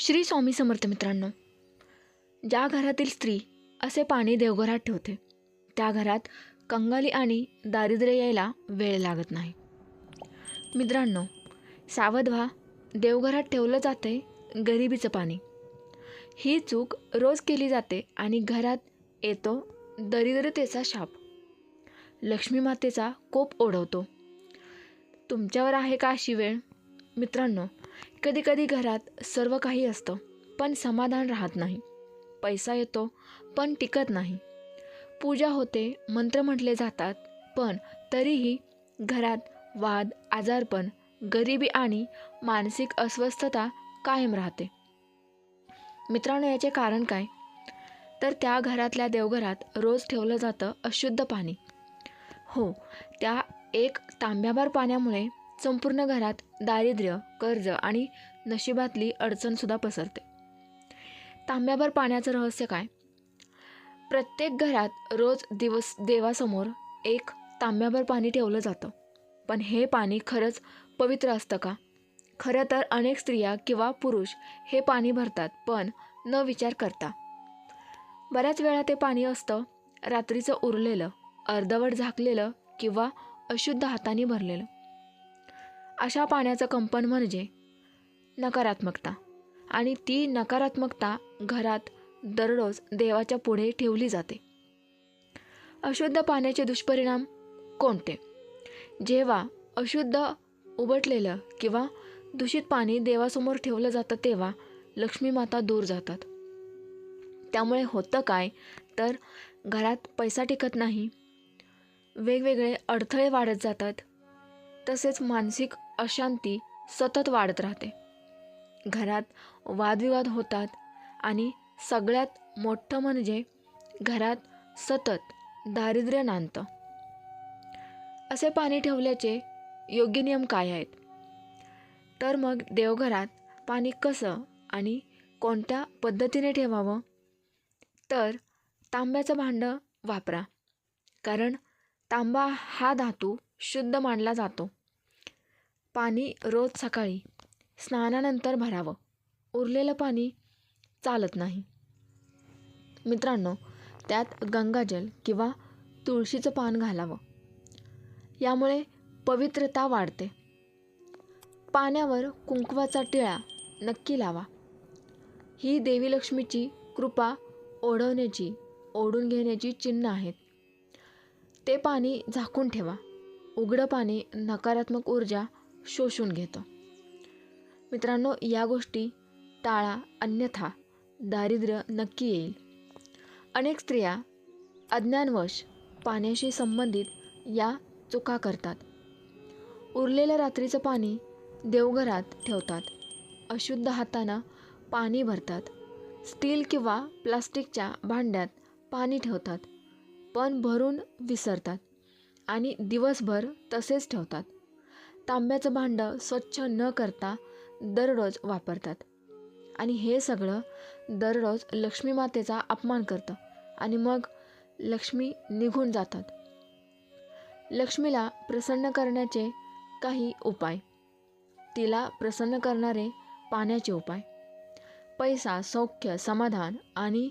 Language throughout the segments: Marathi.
श्री स्वामी समर्थ मित्रांनो ज्या घरातील स्त्री असे पाणी देवघरात ठेवते त्या घरात कंगाली आणि दारिद्र्य यायला वेळ लागत नाही. मित्रांनो सावध व्हा देवघरात ठेवलं जाते गरिबीचं पाणी. ही चूक रोज केली जाते आणि घरात येतो दरिद्रतेचा शाप. लक्ष्मी मातेचा कोप ओढवतो. तुमच्यावर आहे का अशी वेळ? मित्रांनो कधीकधी घरात सर्व काही असतं पण समाधान राहत नाही. पैसा येतो पण टिकत नाही. पूजा होते मंत्र म्हटले जातात पण तरीही घरात वाद आजारपण गरिबी आणि मानसिक अस्वस्थता कायम राहते. मित्रांनो याचे कारण काय? तर त्या घरातल्या देवघरात रोज ठेवलं जातं अशुद्ध पाणी. हो त्या एक तांब्याभर पाण्यामुळे संपूर्ण घरात दारिद्र्य कर्ज आणि नशिबातली अडचणसुद्धा पसरते. तांब्याभर पाण्याचं रहस्य काय? प्रत्येक घरात रोज दिवस देवासमोर एक तांब्याभर पाणी ठेवलं जातं. पण हे पाणी खरंच पवित्र असतं का? खरं तर अनेक स्त्रिया किंवा पुरुष हे पाणी भरतात पण न विचार करता. बऱ्याच वेळा ते पाणी असतं रात्रीचं उरलेलं अर्धवट झाकलेलं किंवा अशुद्ध हाताने भरलेलं. अशा पाण्याचं कंपन म्हणजे नकारात्मकता. आणि ती नकारात्मकता घरात दररोज देवाच्या पुढे ठेवली जाते. अशुद्ध पाण्याचे दुष्परिणाम कोणते? जेव्हा अशुद्ध उबटलेलं किंवा दूषित पाणी देवासमोर ठेवलं जातं तेव्हा लक्ष्मी माता दूर जातात. त्यामुळे होतं काय? तर घरात पैसा टिकत नाही वेगवेगळे अडथळे वाढत जातात तसेच मानसिक अशांती सतत वाढत राहते. घरात वादविवाद होतात आणि सगळ्यात मोठं म्हणजे घरात सतत दारिद्र्य नांदतं. असे पाणी ठेवल्याचे योग्य नियम काय आहेत? तर मग देवघरात पाणी कसं आणि कोणत्या पद्धतीने ठेवावं? तर तांब्याचं भांडं वापरा कारण तांबा हा धातू शुद्ध मानला जातो. पाणी रोज सकाळी स्नानानंतर भरावं. उरलेलं पाणी चालत नाही. मित्रांनो त्यात गंगाजल किंवा तुळशीचं पान घालावं. यामुळे पवित्रता वाढते. पाण्यावर कुंकवाचा टिळा नक्की लावा. ही देवी लक्ष्मीची कृपा ओढवण्याची ओढून घेण्याची चिन्ह आहेत. ते पाणी झाकून ठेवा. उघडं पाणी नकारात्मक ऊर्जा शोषून घेतं. मित्रांनो या गोष्टी टाळा अन्यथा दारिद्र्य नक्की येईल. अनेक स्त्रिया अज्ञानवश पाण्याशी संबंधित या चुका करतात. उरलेलं रात्रीचं पाणी देवघरात ठेवतात. अशुद्ध हातानं पाणी भरतात. स्टील किंवा प्लास्टिकच्या भांड्यात पाणी ठेवतात. पण भरून विसरतात आणि दिवसभर तसेच ठेवतात. तांब्याचं भांडं स्वच्छ न करता दररोज वापरतात. आणि हे सगळं दररोज लक्ष्मी मातेचा अपमान करतं. आणि मग लक्ष्मी निघून जातात. लक्ष्मीला प्रसन्न करण्याचे काही उपाय. तिला प्रसन्न करणारे पाण्याचे उपाय. पैसा सौख्य समाधान आणि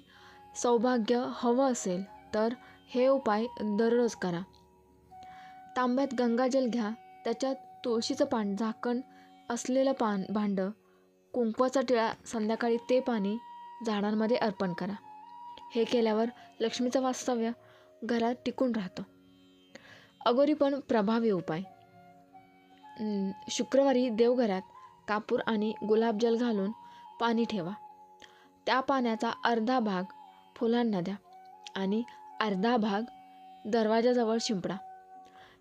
सौभाग्य हवं असेल तर हे उपाय दररोज करा. तांब्यात गंगाजल घ्या त्याच्यात तुळशीचं पान झाकण असलेलं पान भांडं कुंकवाचा टिळा संध्याकाळी ते पाणी झाडांमध्ये अर्पण करा. हे केल्यावर लक्ष्मीचं वास्तव्य घरात टिकून राहतं. अगोरी पण प्रभावी उपाय. शुक्रवारी देवघरात कापूर आणि गुलाबजल घालून पाणी ठेवा. त्या पाण्याचा अर्धा भाग फुलांना द्या आणि अर्धा भाग दरवाजाजवळ शिंपडा.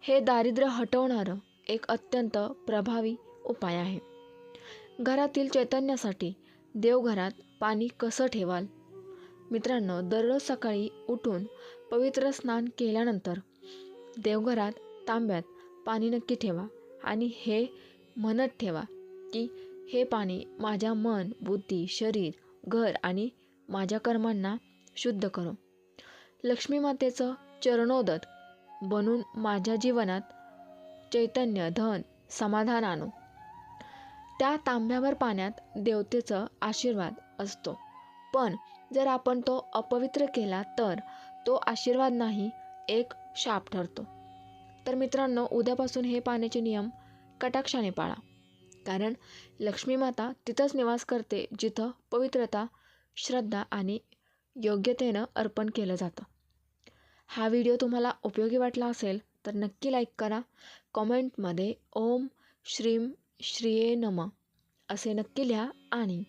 हे दारिद्र्य हटवणारं एक अत्यंत प्रभावी उपाय आहे. घरातील चैतन्यासाठी देवघरात पाणी कसं ठेवाल? मित्रांनो दररोज सकाळी उठून पवित्र स्नान केल्यानंतर देवघरात तांब्यात पाणी नक्की ठेवा आणि हे म्हणत ठेवा की हे पाणी माझ्या मन बुद्धी शरीर घर आणि माझ्या कर्मांना शुद्ध करो. लक्ष्मी मातेचं चरणोदत बनून माझ्या जीवनात चैतन्य धन समाधान आणो. त्या तांब्यावर पाण्यात देवतेचं आशीर्वाद असतो. पण जर आपण तो अपवित्र केला तर तो आशीर्वाद नाही एक शाप ठरतो. तर मित्रांनो उद्यापासून हे पाण्याचे नियम कटाक्षाने पाळा. कारण लक्ष्मी माता तिथंच निवास करते जिथं पवित्रता श्रद्धा आणि योग्यतेनं अर्पण केलं जातं. हा व्हिडिओ तुम्हाला उपयोगी वाटला असेल तर नक्की लाईक करा. कॉमेंटमध्ये ओम श्रीम श्रीये नम असे नक्की लिहा आणि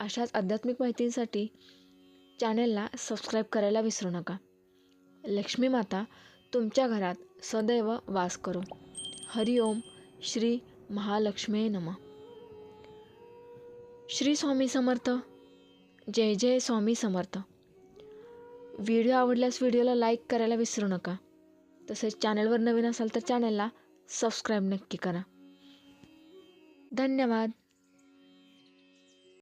अशाच आध्यात्मिक माहितींसाठी चॅनलला सबस्क्राईब करायला विसरू नका. लक्ष्मी माता तुमच्या घरात सदैव वास करो. हरिओम श्री महालक्ष्मी नम. श्री स्वामी समर्थ. जय जय स्वामी समर्थ. व्हिडिओ आवडल्यास व्हिडिओला लाईक करायला विसरू नका. तसेच चॅनलवर नवीन असाल तर चॅनलला सबस्क्राईब नक्की करा. धन्यवाद.